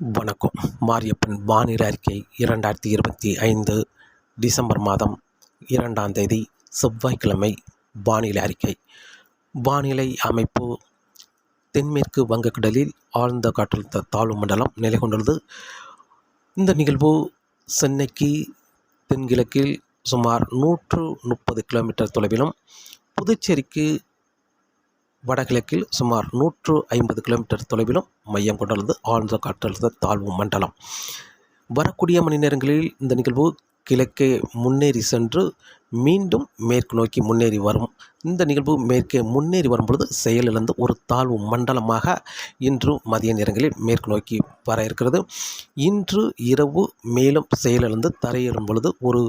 வணக்கம். மாரியப்பன் வானிலை அறிக்கை இரண்டாயிரத்தி இருபத்தி ஐந்து டிசம்பர் மாதம் இரண்டாம் தேதி செவ்வாய்க்கிழமை வானிலை அறிக்கை. வானிலை அமைப்பு தென்மேற்கு வங்கக்கடலில் ஆழ்ந்த காற்றழுத்த தாழ்வு மண்டலம் நிலை கொண்டுள்ளது. இந்த நிகழ்வு சென்னைக்கு தென்கிழக்கில் சுமார் நூற்று முப்பது கிலோமீட்டர் தொலைவிலும் புதுச்சேரிக்கு வடகிழக்கில் சுமார் நூற்று ஐம்பது கிலோமீட்டர் தொலைவிலும் மையம் கொண்டுள்ளது. ஆழ்ந்த காற்றழுத்த தாழ்வு மண்டலம். வரக்கூடிய மணி நேரங்களில் இந்த நிகழ்வு கிழக்கே முன்னேறி சென்று மீண்டும் மேற்கு நோக்கி முன்னேறி வரும். இந்த நிகழ்வு மேற்கே முன்னேறி வரும்பொழுது செயலிழந்து ஒரு தாழ்வு மண்டலமாக இன்று மதிய நேரங்களில் மேற்கு நோக்கி வர இருக்கிறது. இன்று இரவு மேலும் செயலிழந்து தரையேறும் பொழுது ஒரு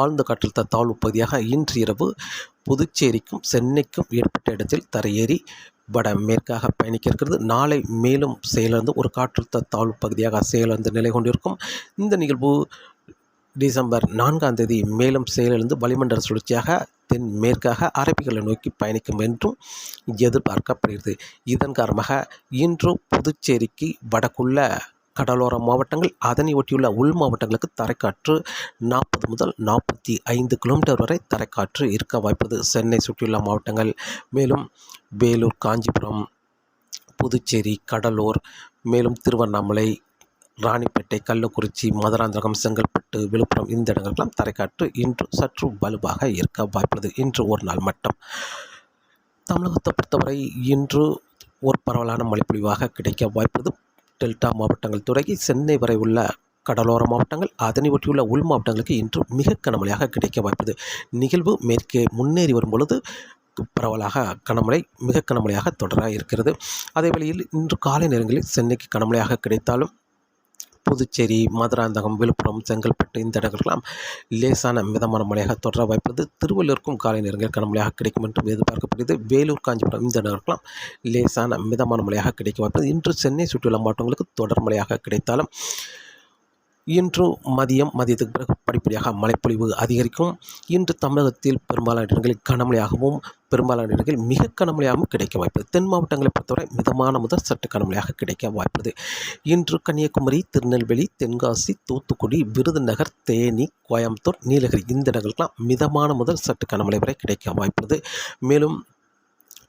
ஆழ்ந்த காற்றழுத்த தாழ்வு பகுதியாக இன்று இரவு புதுச்சேரிக்கும் சென்னைக்கும் ஏற்பட்ட இடத்தில் தரையேறி வட மேற்காக பயணிக்க இருக்கிறது நாளை மேலும் செயலிழந்து ஒரு காற்றழுத்த தாழ்வு பகுதியாக செயலிழந்து நிலை கொண்டிருக்கும். இந்த நிகழ்வு டிசம்பர் நான்காம் தேதி மேலும் செயலிழந்து வளிமண்டல சுழற்சியாக தென் மேற்காக அரபிகளை நோக்கி பயணிக்கும் என்றும் எதிர்பார்க்கப்படுகிறது. இதன் காரணமாக இன்று புதுச்சேரிக்கு வடக்குள்ள கடலோர மாவட்டங்கள் அதனை ஒட்டியுள்ள உள் மாவட்டங்களுக்கு தரைக்காற்று நாற்பது முதல் நாற்பத்தி ஐந்து கிலோமீட்டர் வரை தரைக்காற்று இருக்க வாய்ப்பது சென்னை சுற்றியுள்ள மாவட்டங்கள் மேலும் வேலூர் காஞ்சிபுரம் புதுச்சேரி கடலூர் மேலும் திருவண்ணாமலை ராணிப்பேட்டை கள்ளக்குறிச்சி மதுராந்தகம் செங்கல்பட்டு விழுப்புரம் இந்த இடங்களுக்கெல்லாம் தரைக்காற்று இன்று சற்று வலுவாக இருக்க வாய்ப்புள்ளது. இன்று ஒரு நாள் மட்டும். தமிழகத்தை பொறுத்தவரை இன்று ஒரு பரவலான மழைப்பொழிவாக கிடைக்க வாய்ப்புள்ளது. டெல்டா மாவட்டங்கள் தொடங்கி சென்னை வரை உள்ள கடலோர மாவட்டங்கள் அதனை ஒட்டியுள்ள உள் மாவட்டங்களுக்கு இன்று மிக கனமழையாக கிடைக்க வாய்ப்பது. நிகழ்வு மேற்கே முன்னேறி வரும் பொழுது பரவலாக கனமழை மிக கனமழையாக தொடராக இருக்கிறது அதே வேளையில் இன்று காலை நேரங்களில் சென்னைக்கு கனமழையாக கிடைத்தாலும் புதுச்சேரி மதுராந்தகம் விழுப்புரம் செங்கல்பட்டு இந்த இடங்களுக்கெல்லாம் லேசான மிதமான மழையாக தொடர வாய்ப்புள்ளது. திருவள்ளூருக்கும் காலை நேரங்களில் கனமழையாக கிடைக்கும் என்றும் எதிர்பார்க்கப்படுகிறது. வேலூர் காஞ்சிபுரம் இந்த இடங்களுக்கெல்லாம் லேசான மிதமான மழையாக கிடைக்க வாய்ப்புள்ளது. இன்று சென்னை சுற்றியுள்ள மாவட்டங்களுக்கு தொடர் மழையாக கிடைத்தாலும் இன்று மதியம் மதியத்துக்கு பிறகு படிப்படியாக மழைப்பொழிவு அதிகரிக்கும். இன்று தமிழகத்தில் பெரும்பாலான இடங்களில் கனமழையாகவும் பெரும்பாலான இடங்களில் மிக கனமழையாகவும் கிடைக்க வாய்ப்பது தென் மாவட்டங்களை பொறுத்தவரை மிதமான முதல் சற்று கனமழையாக கிடைக்க வாய்ப்புள்ளது. இன்று கன்னியாகுமரி திருநெல்வேலி தென்காசி தூத்துக்குடி விருதுநகர் தேனி கோயம்புத்தூர் நீலகிரி இந்த இடங்களுக்கெல்லாம் மிதமான முதல் சற்று கனமழை வரை கிடைக்க வாய்ப்புள்ளது. மேலும்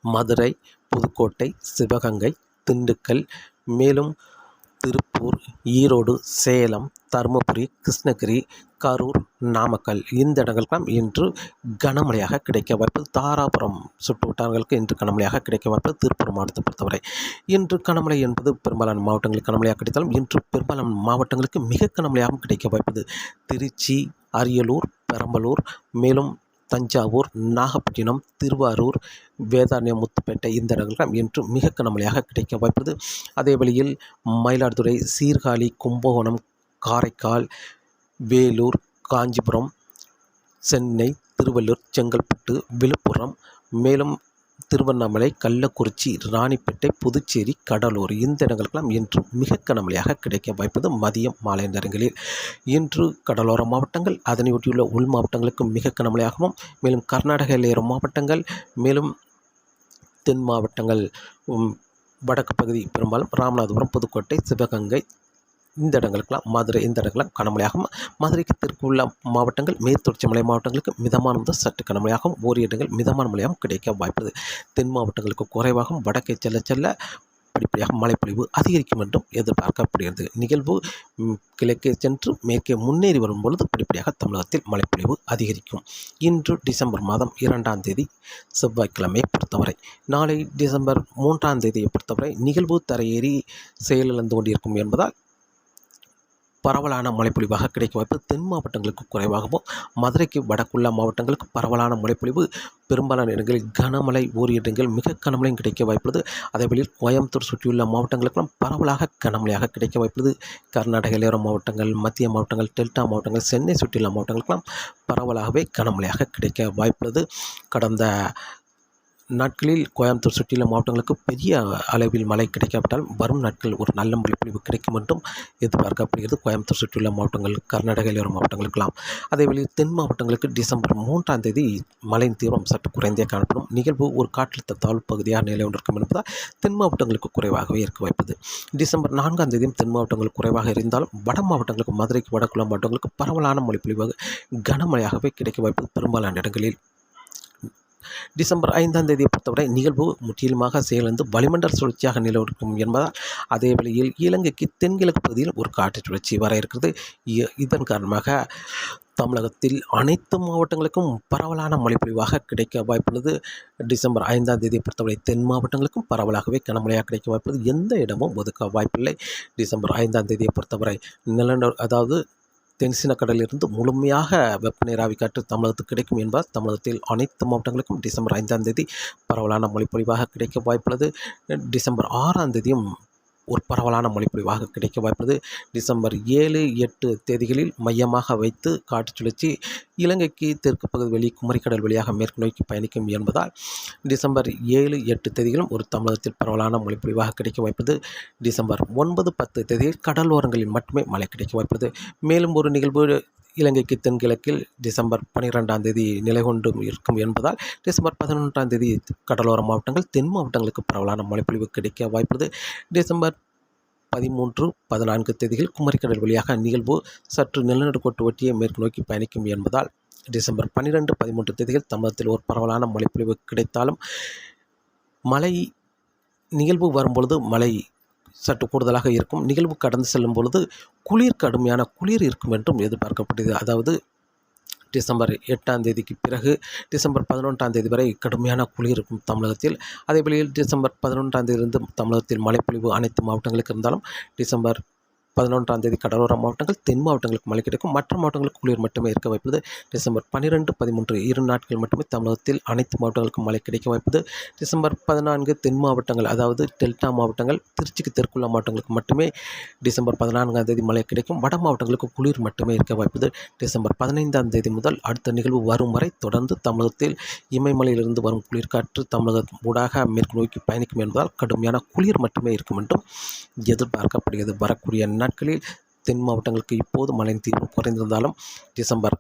மதுரை புதுக்கோட்டை சிவகங்கை திண்டுக்கல் மேலும் திருப்பூர் ஈரோடு சேலம் தருமபுரி கிருஷ்ணகிரி கரூர் நாமக்கல் இந்த இடங்களுக்கெல்லாம் இன்று கனமழையாக கிடைக்க வாய்ப்பு தாராபுரம் சுற்று வட்டாரங்களுக்கு இன்று கனமழையாக கிடைக்க வாய்ப்பு திருப்பூர் மாவட்டத்தை பொறுத்தவரை. இன்று கனமழை என்பது பெரும்பாலான மாவட்டங்களுக்கு கனமழையாக கிடைத்தாலும் இன்று பெரும்பாலான மாவட்டங்களுக்கு மிக கனமழையாகவும் கிடைக்க வாய்ப்பது திருச்சி அரியலூர் பெரம்பலூர் மேலும் தஞ்சாவூர் நாகப்பட்டினம் திருவாரூர் வேதாரண்யம் முத்துப்பேட்டை இந்த இடங்கள்லாம் இன்று மிக கனமழையாக கிடைக்க வாய்ப்புள்ளது. அதே வழியில் மயிலாடுதுறை சீர்காழி கும்பகோணம் காரைக்கால் வேலூர் காஞ்சிபுரம் சென்னை திருவள்ளூர் செங்கல்பட்டு விழுப்புரம் மேலும் திருவண்ணாமலை கள்ளக்குறிச்சி ராணிப்பேட்டை புதுச்சேரி கடலூர் இந்த இடங்களுக்கெல்லாம் இன்று மிக கனமழையாக கிடைக்க வாய்ப்பது மதியம் மாலை நேரங்களில். இன்று கடலோர மாவட்டங்கள் அதனையொட்டியுள்ள உள் மாவட்டங்களுக்கு மிக கனமழையாகவும் மேலும் கர்நாடக எல்லையோர மாவட்டங்கள் மேலும் தென் மாவட்டங்கள் வடக்கு பகுதி பெரும்பாலும் ராமநாதபுரம் புதுக்கோட்டை சிவகங்கை இந்த இடங்களுக்கெல்லாம் மதுரை இந்த இடங்கள்லாம் கனமழையாகும் மதுரைக்கு தெற்கு உள்ள மாவட்டங்கள் மேற்தொடர்ச்சி மலை மாவட்டங்களுக்கு மிதமான முதல் சற்று கனமழையாகவும் ஓரிய இடங்கள் மிதமான மழையாகவும் கிடைக்க வாய்ப்புள்ளது. தென் மாவட்டங்களுக்கு குறைவாகவும் வடக்கே செல்ல செல்ல படிப்படியாக மழைப்பொழிவு அதிகரிக்கும் என்றும் எதிர்பார்க்கப்படுகிறது. நிகழ்வு கிழக்கே சென்று மேற்கே முன்னேறி வரும் பொழுது படிப்படியாக தமிழகத்தில் மழைப்பொழிவு அதிகரிக்கும். இன்று டிசம்பர் மாதம் இரண்டாம் தேதி செவ்வாய்க்கிழமையை பொறுத்தவரை நாளை டிசம்பர் மூன்றாம் தேதியை பொறுத்தவரை நிகழ்வு தரையேறி செயலிழந்து கொண்டிருக்கும் என்பதால் பரவலான மழைப்பொழிவாக கிடைக்க வாய்ப்பு தென் மாவட்டங்களுக்கு குறைவாகவும் மதுரைக்கு வடக்குள்ள மாவட்டங்களுக்கு பரவலான மழைப்பொழிவு பெரும்பாலான இடங்களில் கனமழை ஓர் இடங்கள் மிக கனமழையும் கிடைக்க வாய்ப்புள்ளது. அதேவேளையில் கோயம்புத்தூர் சுற்றியுள்ள மாவட்டங்களுக்கெல்லாம் பரவலாக கனமழையாக கிடைக்க வாய்ப்புள்ளது. கர்நாடக இளையோர மாவட்டங்கள் மத்திய மாவட்டங்கள் டெல்டா மாவட்டங்கள் சென்னை சுற்றியுள்ள மாவட்டங்களுக்கெல்லாம் பரவலாகவே கனமழையாக கிடைக்க வாய்ப்புள்ளது. கடந்த நாட்களில் கோயம்புத்தூர் சுற்றியுள்ள மாவட்டங்களுக்கு பெரிய அளவில் மழை கிடைக்காவிட்டால் வரும் நாட்கள் ஒரு நல்ல மழைப்பொழிவு கிடைக்கும் என்றும் எதிர்பார்க்கப்படுகிறது. கோயம்புத்தூர் சுற்றியுள்ள மாவட்டங்கள் கர்நாடக வரும் மாவட்டங்களுக்கெல்லாம். அதேவேளை தென் மாவட்டங்களுக்கு டிசம்பர் மூன்றாம் தேதி மழையின் தீவிரம் சற்று குறைந்தே காணப்படும். நிகழ்வு ஒரு காற்றழுத்த தாழ்வு பகுதியாக நிலை கொண்டிருக்கும் என்பதால் தென் மாவட்டங்களுக்கு குறைவாகவே இருக்க வாய்ப்பது டிசம்பர் நான்காம் தேதியும் தென் மாவட்டங்களுக்கு குறைவாக இருந்தாலும் வட மாவட்டங்களுக்கு மதுரைக்கு வடக்குள்ள மாவட்டங்களுக்கு பரவலான மழைப்பொழிவாக கனமழையாகவே கிடைக்க வாய்ப்பது பெரும்பாலான இடங்களில் டிசம்பர் ஐந்தாம் தேதியை பொறுத்தவரை நிகழ்வு முற்றிலுமாக செயலிழந்து வளிமண்டல சுழற்சியாக நிலவிருக்கும் என்பதால் அதே வேளையில் இலங்கைக்கு தென்கிழக்கு பகுதியில் ஒரு காற்று சுழற்சி வர இருக்கிறது. இ- இதன் காரணமாக தமிழகத்தில் அனைத்து மாவட்டங்களுக்கும் பரவலான மழைப்பொழிவாக கிடைக்க வாய்ப்புள்ளது. டிசம்பர் ஐந்தாம் தேதியை பொறுத்தவரை தென் மாவட்டங்களுக்கும் பரவலாகவே கனமழையாக கிடைக்க வாய்ப்புள்ளது. எந்த இடமும் ஒதுக்க வாய்ப்பில்லை. டிசம்பர் ஐந்தாம் தேதியை பொறுத்தவரை நிலநடு அதாவது தென்சீன கடலிலிருந்து முழுமையாக வெப்பநீராவி காற்று தமிழகத்துக்கு கிடைக்கும் என்பதால் தமிழகத்தில் அனைத்து மாவட்டங்களுக்கும் டிசம்பர் ஐந்தாம் தேதி பரவலான மொழிப்பொழிவாக கிடைக்க வாய்ப்புள்ளது. டிசம்பர் ஆறாம் தேதியும் ஒரு பரவலான மொழிப்பொழிவாக கிடைக்க வாய்ப்புள்ளது. டிசம்பர் ஏழு எட்டு தேதிகளில் மையமாக வைத்து காற்று சுழற்சி இலங்கைக்கு தெற்கு பகுதி வழி குமரிக்கடல் வழியாக மேற்கு நோக்கி பயணிக்கும் என்பதால் டிசம்பர் ஏழு எட்டு தேதிகளும் ஒரு தமிழகத்தில் பரவலான மழைப்பொழிவாக கிடைக்க வாய்ப்பது டிசம்பர் ஒன்பது பத்து தேதியில் கடலோரங்களில் மட்டுமே மழை கிடைக்க வாய்ப்பது. மேலும் ஒரு நிகழ்வு இலங்கைக்கு தென்கிழக்கில் டிசம்பர் பன்னிரெண்டாம் தேதி நிலை கொண்டு இருக்கும் என்பதால் டிசம்பர் பதினொன்றாம் தேதி கடலோர மாவட்டங்கள் தென் மாவட்டங்களுக்கு பரவலான மழைப்பொழிவு கிடைக்க வாய்ப்புள்ளது டிசம்பர் பதிமூன்று பதினான்கு தேதிகள் குமரிக்கடல் வழியாக நிகழ்வு சற்று நிலநடுக்கோட்டு ஒட்டியே மேற்கு நோக்கி பயணிக்கும் என்பதால் டிசம்பர் பன்னிரெண்டு பதிமூன்று தேதிகள் தமிழகத்தில் ஒரு பரவலான மழைப்பொழிவு கிடைத்தாலும் மழை நிகழ்வு வரும்பொழுது மழை சற்று கூடுதலாக இருக்கும். நிகழ்வு கடந்து செல்லும் பொழுது குளிர் கடுமையான குளிர் இருக்கும் என்றும் எதிர்பார்க்கப்படுகிறது அதாவது டிசம்பர் எட்டாம் தேதிக்கு பிறகு டிசம்பர் பதினொன்றாம் தேதி வரை கடுமையான குளிர் இருக்கும் தமிழகத்தில். அதே டிசம்பர் பதினொன்றாம் தேதியிலிருந்து தமிழகத்தில் மழைப்பொழிவு அனைத்து மாவட்டங்களுக்கு இருந்தாலும் டிசம்பர் பதினொன்றாம் தேதி கடலோர மாவட்டங்கள் தென் மாவட்டங்களுக்கு மழை கிடைக்கும். மற்ற மாவட்டங்களுக்கு குளிர் மட்டுமே இருக்க வாய்ப்புள்ளது. டிசம்பர் பன்னிரெண்டு பதிமூன்று இரு நாட்கள் மட்டுமே தமிழகத்தில் அனைத்து மாவட்டங்களுக்கும் மழை கிடைக்க வாய்ப்புள்ளது. டிசம்பர் பதினான்கு தென் மாவட்டங்கள் அதாவது டெல்டா மாவட்டங்கள் திருச்சிக்கு தெற்குள்ள மாவட்டங்களுக்கு மட்டுமே டிசம்பர் பதினான்காம் தேதி மழை கிடைக்கும். வட மாவட்டங்களுக்கு குளிர் மட்டுமே இருக்க வாய்ப்புள்ளது. டிசம்பர் பதினைந்தாம் தேதி முதல் அடுத்த நிகழ்வு வரும் வரை தொடர்ந்து தமிழகத்தில் இமயமலையிலிருந்து வரும் குளிர்காற்று தமிழகம் ஊடாக மேற்கு நோக்கி பயணிக்கும் என்பதால் கடுமையான குளிர் மட்டுமே இருக்கும் என்றும் எதிர்பார்க்கப்படுகிறது. வரக்கூடிய நாட்களில் தென் மாவட்டங்களுக்கு இப்போது மழையின் தீவிரம் குறைந்திருந்தாலும் டிசம்பர்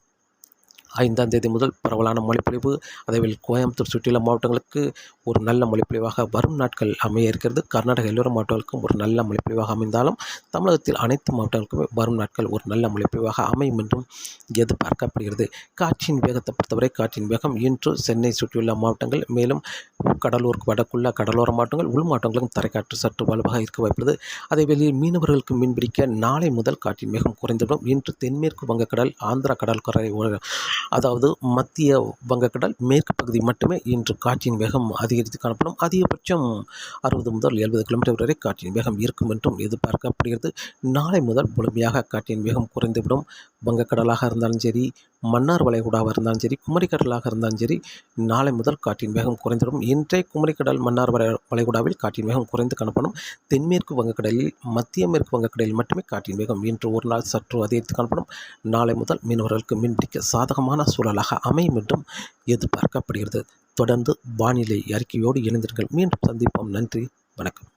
ஐந்தாம் தேதி முதல் பரவலான மொழிப்பொழிவு. அதேவேளை கோயம்புத்தூர் சுற்றியுள்ள மாவட்டங்களுக்கு ஒரு நல்ல மொழிப்பொழிவாக வரும் நாட்கள் அமைய இருக்கிறது. கர்நாடக எல்லோர மாவட்டங்களுக்கும் ஒரு நல்ல மொழிப்பொழிவாக அமைந்தாலும் தமிழகத்தில் அனைத்து மாவட்டங்களுக்குமே வரும் நாட்கள் ஒரு நல்ல மொழிப்பொழிவாக அமையும் என்றும் எதிர்பார்க்கப்படுகிறது. காற்றின் வேகத்தை பொறுத்தவரை காற்றின் வேகம் இன்று சென்னை சுற்றியுள்ள மாவட்டங்கள் மேலும் கடலூருக்கு வடக்குள்ள கடலோர மாவட்டங்கள் உள் மாவட்டங்களுக்கும் தரைக்காற்று சற்று வலுவாக இருக்க வாய்ப்புள்ளது. அதேவேளை மீனவர்களுக்கு மீன்பிடிக்க நாளை முதல் காற்றின் வேகம் குறைந்துவிடும். இன்று தென்மேற்கு வங்கக்கடல் ஆந்திரா கடற்கரை அதாவது மத்திய வங்கக்கடல் மேற்கு பகுதி மட்டுமே இன்று காற்றின் வேகம் அதிகரித்து காணப்படும். அதிகபட்சம் அறுபது முதல் எழுபது கிலோமீட்டர் வரை காற்றின் வேகம் இருக்கும் என்றும் எதிர்பார்க்கப்படுகிறது. நாளை முதல் முழுமையாக காற்றின் வேகம் குறைந்துவிடும். வங்கக்கடலாக இருந்தாலும் சரி மன்னார் வளைகுடாவாக இருந்தாலும் சரி குமரிக்கடலாக இருந்தாலும் சரி நாளை முதல் காற்றின் வேகம் குறைந்துவிடும் இன்றைய குமரிக்கடல் மன்னார் வளை வளைகுடாவில் காற்றின் வேகம் குறைந்து காணப்படும். தென்மேற்கு வங்கக்கடலில் மத்திய மேற்கு வங்கக்கடலில் மட்டுமே காற்றின் வேகம் இன்று ஒரு நாள் சற்று அதிகரித்து காணப்படும். நாளை முதல் மீனவர்களுக்கு மீன்பிடிக்க சாதகமான சூழலாக அமையும் என்றும் எதிர்பார்க்கப்படுகிறது. தொடர்ந்து வானிலை அறிக்கையோடு இணைந்திருங்கள். மீண்டும் சந்திப்போம். நன்றி. வணக்கம்.